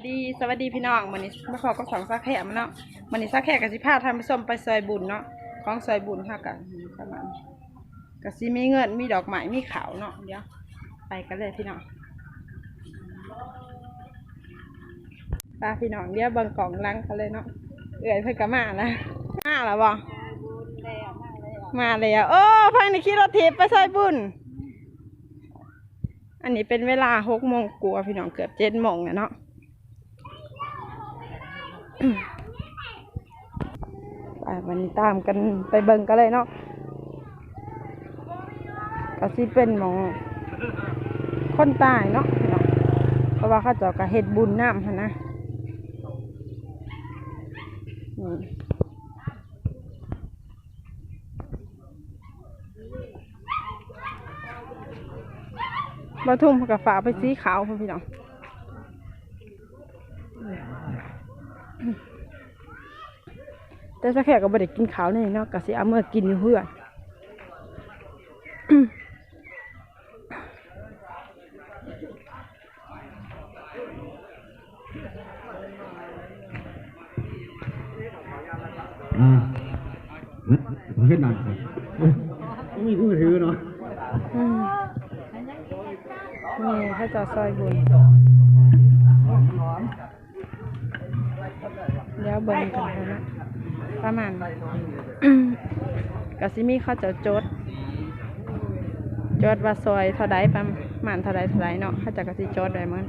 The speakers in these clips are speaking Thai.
สวัสดีสวัสดีพี่น้องมันนี้มาขอก็สองซักแขกมาเนาะมันนี้ซักแขกกับสิพาทำไปส้มไปซอยบุญเนาะของซอยบุญค่ะกันประมาณกับสิมีเงินมีดอกไม้มีขาวเนาะเดี๋ยวไปกันเลยพี่น้องป้าพี่น้องเดี๋ยวบิ่งกล่องล้างกันเลยเนาะเอื่อยเพิ่นก็มานะมาแล้วบ่มาแล้วโอ้พังในขี่รถทิพย์ไปซอยบุญอันนี้เป็นเวลาหกโมงกลัวาพี่น้องเกือบเจ็ดโมงเนาะ ไปวันนี้ตามกันไปเบิ่งกันเลยเนาะก็สิเป็นหมองคนตายเนาะพี่น้องเพราะว่าเขาเจอกระเฮ็ดบุญน้ำหั้นนะมบะทุ่มกับฝาไปสีขาวพี่น้อง แต่สักแค่ก็บ่ได้กินข้าวนี่เนาะก็สิเอาเมื่อกินอยู่เพื่อนอ่าประเภทนั้นครับมีมือถือเนาะอืมนี่เขาเจะซอยบุญเดี๋ยวเบิ่งกันนะ ประมาณกสิมีเขาเจะจดจดว่าซอยเท่าใดประมาณเท่าใดเท่าใดเนาะเขาเจะกสิจดไว้มัน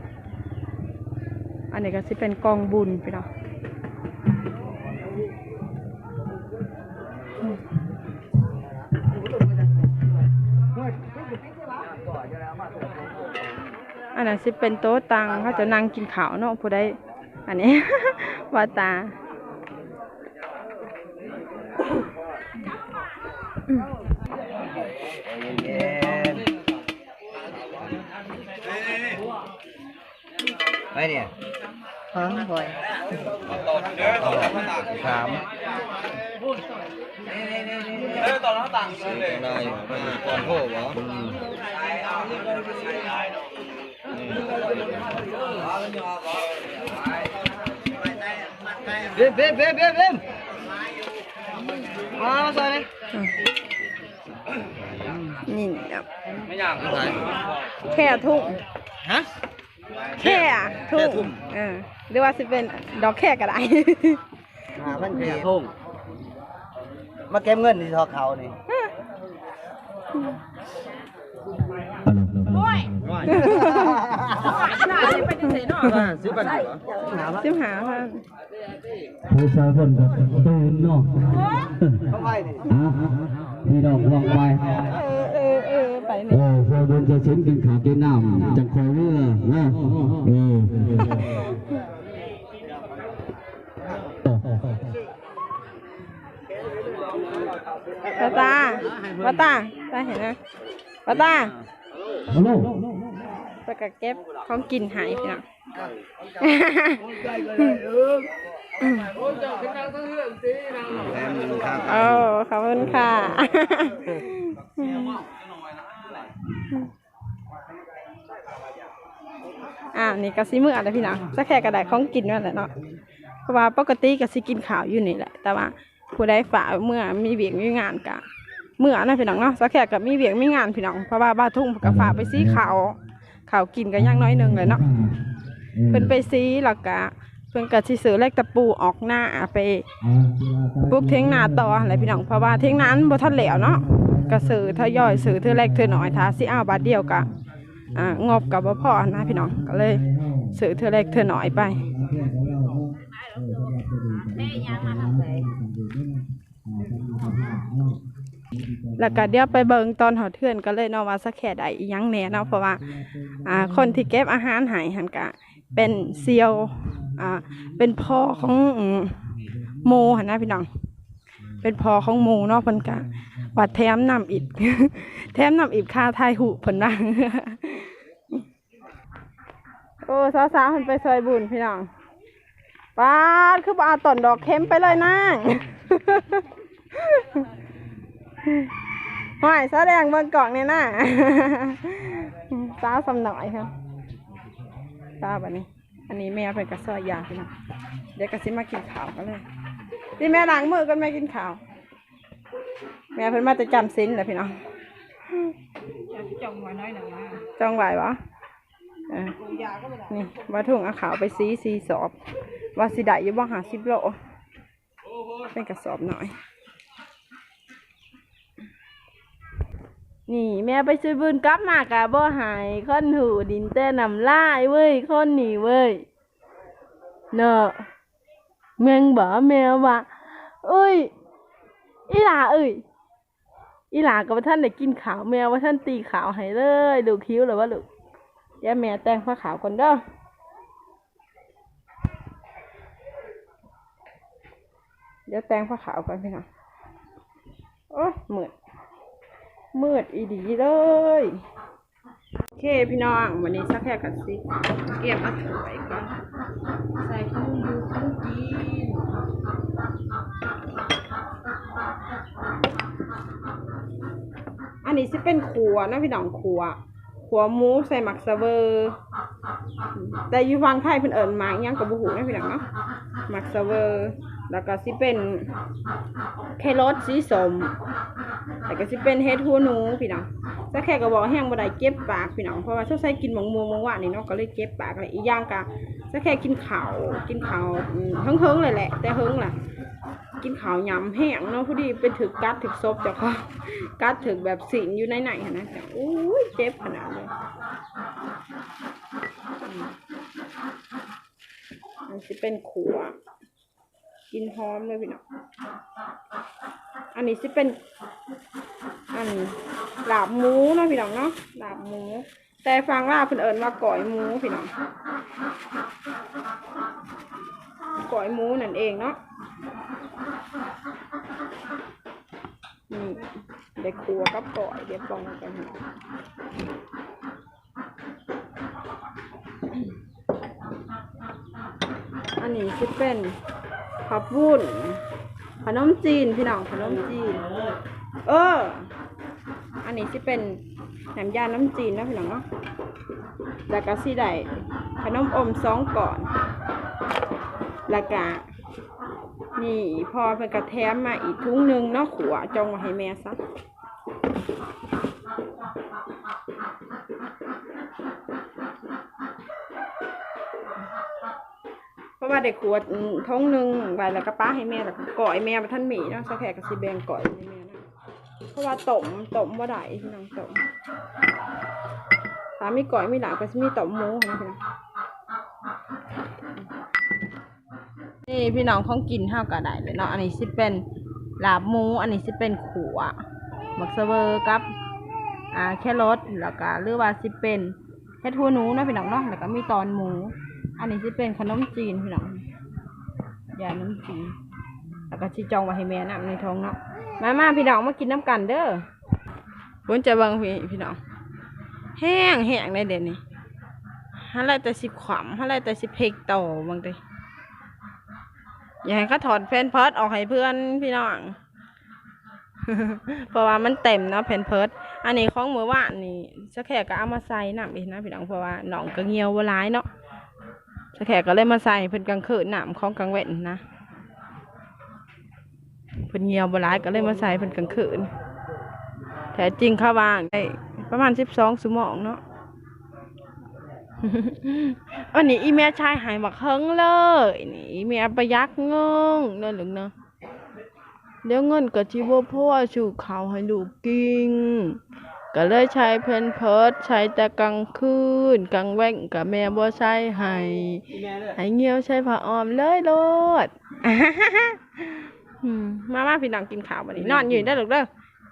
อันนี้ก็สิเป็นกองบุญพี่เนาะอันนั้นสิเป็นโต๊ะตังเขาจะนั่งกินข้าวเนาะผู้ใดอันนี้ ว่าตา ไปเนี่ยหอมบ่อยสามเออตอ นนั้นต่างกันเลยได้ก่อนโผล่เหรอเบ็มเบ็มเบ็มเบ็มเบ็มมามาใส่เลยนี่ครับไม่อยากใส่แค่ทุ่งฮะแค่ทุ่แค่ทุ่งงเออหรือว่าสิเป็นดอกแค่ก็ได้หาพันเกีทุ่งมาเก็บเงินที่ทอเขานี่ ซื้อปันเหรอซิมหาค่ะผู้ชายคนกับตื่นเนาะเขาไปนี่อ่าพี่น้องวางไว้เออเออเออไปนี่โอ้พอบนจะเช็นกินข้าวกินน้ำจังคอยเรือนะเออปาตาปาตาตาเห็นนะปาตาฮัลโหล ไปกะเก็บของกินหายพี่น้องโอ้ขอบคุณค่ะ อ่านี่ก็สิมืออะไรพี่น้องสักแค่กระดาษของกินนั่นแหละเนาะ เพราะว่าปกติก็สิกินข้าวอยู่นี่แหละ แต่ว่าผู้ใดฝ่ากเมื่อมีเวียงมีงานกะเมื่อนะพี่น้องเนาะสักแค่กับมีเวียงมีงานพี่น้องเพราะว่าบ้านทุ่งกับฝากไปซีข้าว ข้าวกินกันย่างน้อยหนึงเลยเนาะเพิ่นไปซีแล้วก็เพิ่นก็สิซื้อเลขตะปูออกหน้าไปปลูกเทียงนาต่ออะไรพี่น้องเพราะว่าเทียงนั้นบ่ทันแล้วเนาะก็ซื้อทยอยซื้อเทื่อแรกเทื่อน้อยถ้าสิเอาบาทเดียวก็อ่างบกับบ่พอนะพี่น้องก็เลยซื้อเทื่อแรกเทื่อน้อยไปแล้วก็เดี๋ยวไปเบิงตอนหอเทือนก็เลยเนาะว่าสักแค่ใดอิหยังแหน่เนาะเพราะว่าอ่าคนที่เก็บอาหารใหายหันกะเป็นเซียวอ่าเป็นพ่อของอืมโมหันนะพี่น้อง เป็นพ่อของโมเนาะเพิ่นกะว่าแถมนำอิดแถมนำอิดค่าทายหูเพิ่นว่า โอ้สาวๆเพิ่นไปซอยบุญพี่น้องป้าดคือบ่เอาต้นดอกเข็มไปเลยนาง หอยแสดงเบิ่งกล่องเนี่ยนะสาวสำหน่อยครับสาวแบบนี้ อันนี้แม่เป็นกระซอยยาพี่น้องเดี๋ยวกระซิมากินข้าวกันเลยที่แม่ล้างมือกันแม่กินข้าวแม่เพิ่นมาจะจำสินแหละพี่น้องจองไว้น้อยหนึ่งนะจองไหววะนี่ว่าถุงอาขาวไปซีซีสอบ ว่าสิได้อยู่บ่หาสิบโลเป็นกระสอบหน่อย นี่ แม่ไปซื้อบืนกลับมากะบ่หายคนหูดินแต่นำลายเว้ยคนหนีเว้ยเนอะแมงบ่แมวว่าเอ้ย อีหลาเอ้ยอีหลากับท่านได้กินขาวแมวว่าท่านตีขาวให้เลยดูคิ้วเลยว่าลูกเดี๋ย่าแม่แต่งผ้าขาวก่อนเด้อเดี๋ยวแต่งผ้าขาวก่อนพี่น้องโอ้ยมืด มืดอีดีเลย โอเคพี่น้อง วันนี้สักแค่กันสิ เก็บมาถวยก่อนใส่ข้าวยูข้าวกินอันนี้สิเป็นขัวนะพี่น้องขัวขัวหมูใส่หมักสเวอร์แต่อยูฟังไทยเพิ่นเอิญมาอิหยังกับบุหูนะพี่น้องเนาะหมักสเวอร์แล้วก็สิเป็นแครอทสีส้ม แล้วก็สิเป็นเฮ็ดหูหนูพี่น้องแต่แค่ก็บอกแห้งบ่ได้เก็บปากพี่น้องเพราะว่าชอบใส่กินหมองม่วงมงหวานี่เนาะก็เลยเก็บปากเลยอีกอย่างก็แต่แค่กินข้าวกินข้าวเฮิงๆเลยแหละ แต่เฮิงล่ะ กินข้าวยำแห้งเนาะพอดีไปถึกกัดถึกซบเจ้าค่ะกัดถึกแบบสิงอยู่ในไหนๆหั่นะจ้ะอุ้ยเจ็บขนาดเลยอืมมันสิเป็นขัวกินหอมเลยพี่น้องอันนี้สิเป็น อันลาบหมูเนาะพี่น้องเนาะลาบหมู แต่ฟังลาบเพิ่นเอิญว่าก่อยหมูพี่น้องก่อยหมูนั่นเองเนาะนี่เด็กครัวกับก่อยเดี๋ยวปองกันอันนี้คือเป็นผับวุ้นขนมจีนพี่น้องขนมจีน เออ อันนี้ที่เป็นแหนมยาน้ำจีนนะพี่น้องเนาะแล้วก็สีได้ขนมอมสองก่อนแล้วก็นี่พอเป็นกระแทมมาอีกทุงหนึ่งเนาะขวจองให้แม่ซะเพราะว่าเด็กขวดท้องหนึ่งไว้แล้วก็ป้าให้แม่แล้วก็ก่อยแม่มาท่านหมีเนาะสักแขกกับซีแบงก่อยให้แม่ เพราะว่าต้มต้มว่าได้พี่น้องต้มถ้ามีก่อยมีหลาก็จะมีต้มหมูนะพี่น้องนี่พี่น้องของกินห้าวกระได้เลยเนาะอันนี้สิเป็นลาบหมู อันนี้สิเป็นขัวหมักเซเวอร์กับอ่าแครอทแล้วก็หรือว่าสิเป็นเฮ็ดหัวหนูนะพี่น้องเนาะแล้วก็มีตอนหมู อันนี้สิเป็นขนมจีนพี่น้องยาน้ำจีนแล้วก็ชิจองไว้ให้แม่น้ำในท้องเนาะ มามาพี่น้องมากินน้ำกันเด้อพ้นจะบังพี่พี่น้อง แห้งแห้งในเด่นนี่ฮัลไรแต่สิขวำฮัลไรแต่สิเพกโตบางทีอย่าให้เขาถอดแผ่นเพิร์ดออกให้เพื่อนพี่น้อง เพราะว่ามันเต็มเนาะแผ่นเพิร์ดอันนี้ของมือว่านนี่สแขกก็เอามาใส่น้ำอีกนะพี่น้องเพราะว่าหนองก็เงียวบ่ร้ายเนาะสแขกก็เลยมาใส่เพิ่อนกลางคืนน้ำของกลางเว้นนะ เพิ่นเงียวบ่ร้ายก็เลยมาใส่เพิ่นกลางคืนแท้จริงเขาวางได้ประมาณสิบสองชั่วโมงเนาะอันนี้อีเมียชายหายบักเฮิงเลยนี่อีเมียประยักเงิงนั่นหรือเนาะเดี๋ยวเงินก็จิบ่พ่อสู่เขาวให้ลูกกินก็เลยใช้เพนเพิร์ดใช้แต่กลางคืนกลางแว่งกับแม่บ่ใช้ให้ให้เงียวใช้ผ้าอ้อมเลยโลด อืมมามาพี่น้องกินข้าวบัดนี้นอนอยู่ได้อลูกเด้อ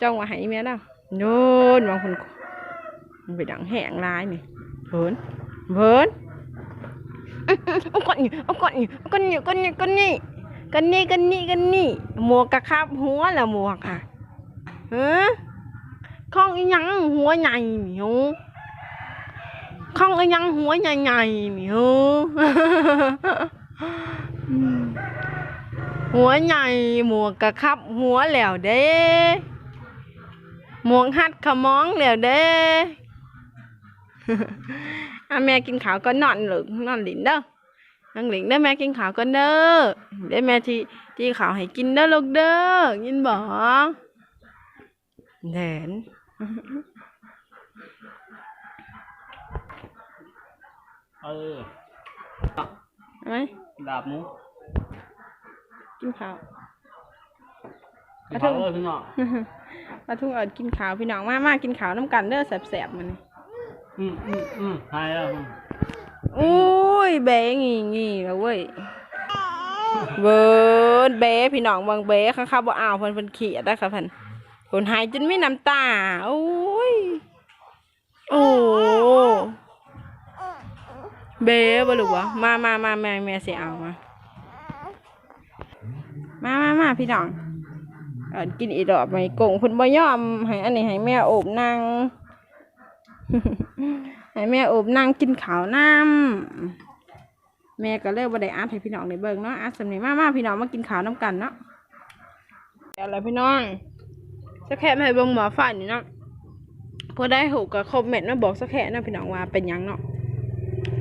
จ้องว่าให้อีเมียเด้อโน่นบางคนมันไปดังแห้งลายนี่เพิ่นเวิร์นเอาก่อนนี่เอาก่อนนี่เอาก่อนนี่ก่อนนี่ก่อนนี่กันนี่กันนี่กันนี่หมวกกะครับหัวแล้วหมวกค่ะฮะข้องอีหยังหัวใหญ่หมิวข้องอีหยังหัวใหญ่ๆหมิวอืม หัวใหญ่หมวกกะครับ หัวแล้วเด้หมวกฮัดขมองแล้วเด้อะแม่กินข้าวก็นอนหรือนอนหลินเด้อนังหลิงได้แม่กินข้าวกันเด้อได้แม่ที่ที่ข้าวให้กินเด้อลูกเด้อยินบ่แดนเออเอาไหมดาบหมู กินข้าวกระเทาเออพี่น้องปลาทุ่งเอิดกินข้าวพี่น้องมามากินข้าวน้ำกันเด้อแสบๆมันอืมอืมอืมใช่แล้วอืมอุ้ยเบงีงีแล้วเว้ยเบิร์ดเบพี่น้องเบางเบข้างๆบ่อ้าวเพิ่นเพิ่นเขียดได้ค่ะเพิ่นเพิ่นหายจนไม่น้ำตาโอ้ยโอ้เบบ่ลูกวะมามามาแม่แม่สิเอามา มามามาพี่น้องเอิ้นกินอีดอกไหมกงเพิ่นบ่ยอมให้อันนี้ให้แม่โอบนั่งให้แม่โอบนั่งกินข้าวน้ำแม่ก็เลยบ่ได้อัดให้พี่น้องได้เบิ่งเนาะอัดสำนี้มามาพี่น้องมากินข้าวน้ำกันเนาะเอาละพี่น้องสักแค่มาให้เบิ่งหมอฟันนี่เนาะพอได้หูกับคอมเมนต์มาบอกสักแค่นะพี่น้องว่าเป็นยังเนาะ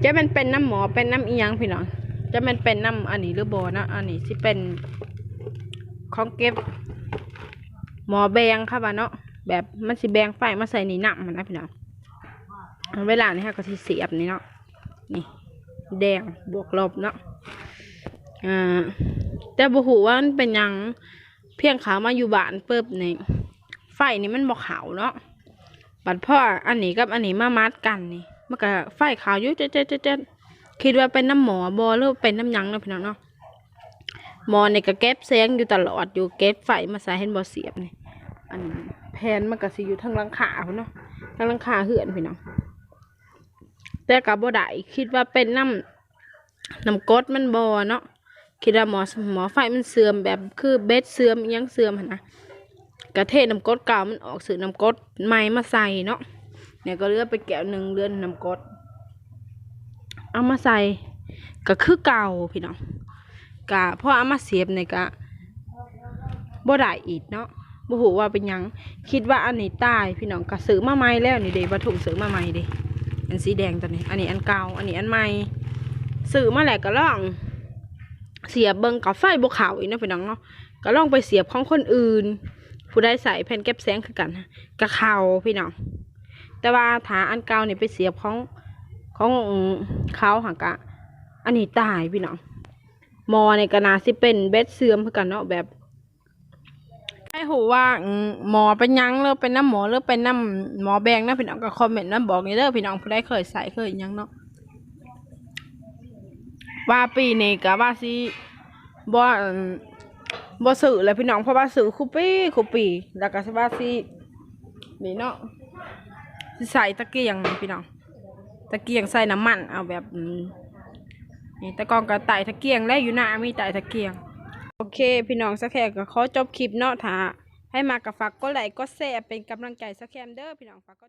จะมันเป็นน้ำหมอเป็นน้ำอียังพี่น้องจะมันเป็นน้ำอันนี้หรือบ่เนาะอันนี้สิเป็น ของเก็บ หมอแบงค่ะว่าเนาะแบบมันสิแบงไฟมาใส่ในี่น้ำมันนะพี่น้องเวลานี่ฮะก็สิเสียบนี่เนาะนี่ แดงบวกลบเนาะอ่าแต่บุหูว่ามันเป็นยังเพียงขาวมาอยู่บ้านเปิบนี่ไฟนี่มันบอกขาวเนาะบัดพ่ออันนี้กับอันนี้มามัดกันนี่มันก็ไฟขาวยู่เจ๊เจ๊เจ๊เจ๊คิดว่าเป็นน้ำหมอบอหรือเป็นน้ำยังนะพี่น้องเนาะ มอนี่ก็เก็บแสงอยู่ตลอดอยู่เก็บไฟมาใส่ให้บอเสียบนี่อันแผ่นมันก็สิอยู่ทางหลังขาพุ่เนาะทางหลังขาเหือนพี่น้องแต่กับบ่ได้คิดว่าเป็นน้ำน้ำกรดมันบ่เนาะคิดว่าหมอหมอไฟมันเสื่อมแบบคือเบ็ดเสื่อมยังเสื่อมนะกระเทศน้ำกรดเก่ามันออกสื่อน้ำกรดใหม่มาใส่เนาะเนี่ยก็เลือกไปแก้วหนึ่งเลือนน้ำกรดเอามาใส่ก็คือเก่าพี่น้อง กะพอเอามาเสียบเนี่ยกะบ่ได้อีกเนาะบ่ฮู้ว่าเป็นยังคิดว่าอันนี้ตายพี่น้องก็ซื้อมาใหม่แล้วนี่เด้วัตถุซื้อมาใหม่เด้อันสีแดงตัวนี้ อันนี้อันเก่าอันนี้อันใหม่ซื้อมาแหละก็ลอง เสียบเบิงกับไฟบวขาวอีกนะพี่น้องเนาะก็ลองไปเสียบของคนอื่น ผู้ได้ใส่แผ่นเก็บแสงคือกันกะเขาพี่น้องแต่ว่าถาอันเก่านี่ยไปเสียบของของเขาหักะอันนี้ตายพี่น้อง มอในกนาสิเป็นเบ็ดเสื่อมคือกันเนาะแบบให้หูว่ามหมอเป็นยังหรือเป็นน้ำหมอหรือเป็นน้ำหมอแบงนะพี่น้องก็คอมเมนต์นะบอกนี่เด้อพี่น้องผู้ใดเคยใส่เคยยังเนาะว่าปีนี้ก็ว่าสิบ่อืมบ่สื่อเลยพี่น้องเพราะว่าสื่อคุปีคุปี แล้วก็สิว่าสินี่เนาะใส่ตะเกียงพี่น้องตะเกียงใส่น้ำมันเอาแบบ นี่ตะกองก็ไต่ตะเกียงและอยู่หน้ามีไต่ตะเกียง โอเค พี่น้องสักแค่ก็ขอจบคลิปเนาะถ้าให้มากับฝากก็ไลค์ก็แชร์เป็นกำลังใจสักแคมเด้อพี่น้องฝากก็